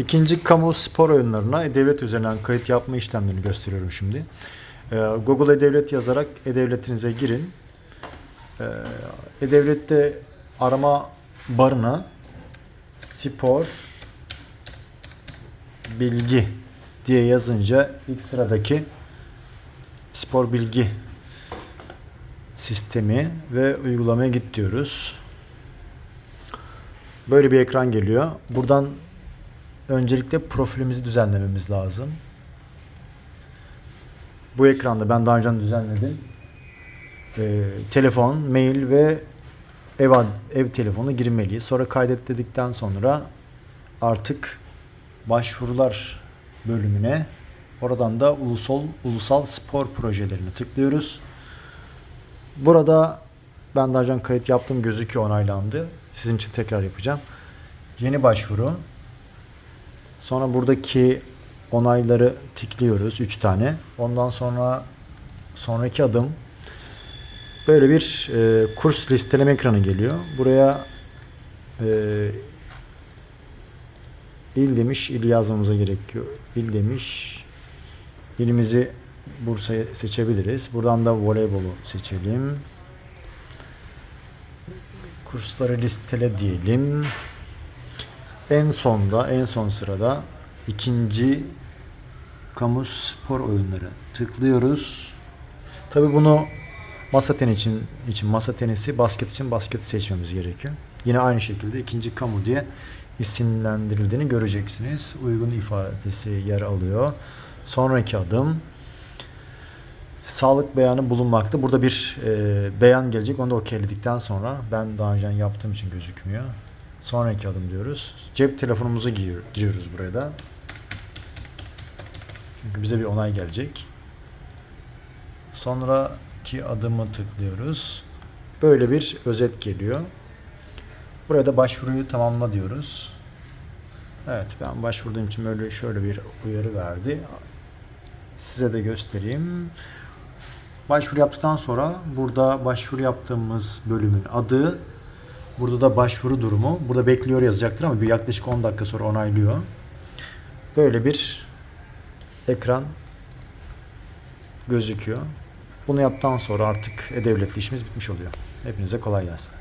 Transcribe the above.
İkinci kamu spor oyunlarına e-devlet üzerinden kayıt yapma işlemlerini gösteriyorum şimdi. Ee, Google e-devlet yazarak e-devletinize girin. Ee, E-devlette arama barına spor bilgi diye yazınca ilk sıradaki spor bilgi sistemi ve uygulamaya git diyoruz. Böyle bir ekran geliyor. Buradan öncelikle profilimizi düzenlememiz lazım. Bu ekranda ben daha önce düzenledim. Ee, telefon, mail ve ev, ev telefonu girmeliyiz. Sonra kaydet dedikten sonra artık başvurular bölümüne oradan da ulusal ulusal spor projelerini tıklıyoruz. Burada ben daha önce kayıt yaptım gözüküyor onaylandı. Sizin için tekrar yapacağım. Yeni başvuru. Sonra buradaki onayları tıklıyoruz 3 tane. Ondan sonra sonraki adım böyle bir e, kurs listeleme ekranı geliyor. Buraya e, il demiş, il yazmamıza gerekiyor. İl demiş. İlimizi Bursa'yı seçebiliriz. Buradan da voleybolu seçelim. Kursları listele diyelim. En sonda, en son sırada ikinci kamu spor oyunları tıklıyoruz. Tabi bunu masa tenisi için, için masa tenisi, basket için basketi seçmemiz gerekiyor. Yine aynı şekilde ikinci kamu diye isimlendirildiğini göreceksiniz. Uygun ifadesi yer alıyor. Sonraki adım sağlık beyanı bulunmakta. Burada bir e, beyan gelecek. Onu da okeyledikten sonra ben daha önce yaptığım için gözükmüyor. Sonraki adım diyoruz. Cep telefonumuzu giriyor- giriyoruz buraya da. Çünkü bize bir onay gelecek. Sonraki adımı tıklıyoruz. Böyle bir özet geliyor. Buraya da başvuruyu tamamla diyoruz. Evet ben başvurduğum için böyle şöyle bir uyarı verdi. Size de göstereyim. Başvuru yaptıktan sonra burada başvuru yaptığımız bölümün adı, burada da başvuru durumu. Burada bekliyor yazacaktır ama bir yaklaşık 10 dakika sonra onaylıyor. Böyle bir ekran gözüküyor. Bunu yaptıktan sonra artık e-devletli işimiz bitmiş oluyor. Hepinize kolay gelsin.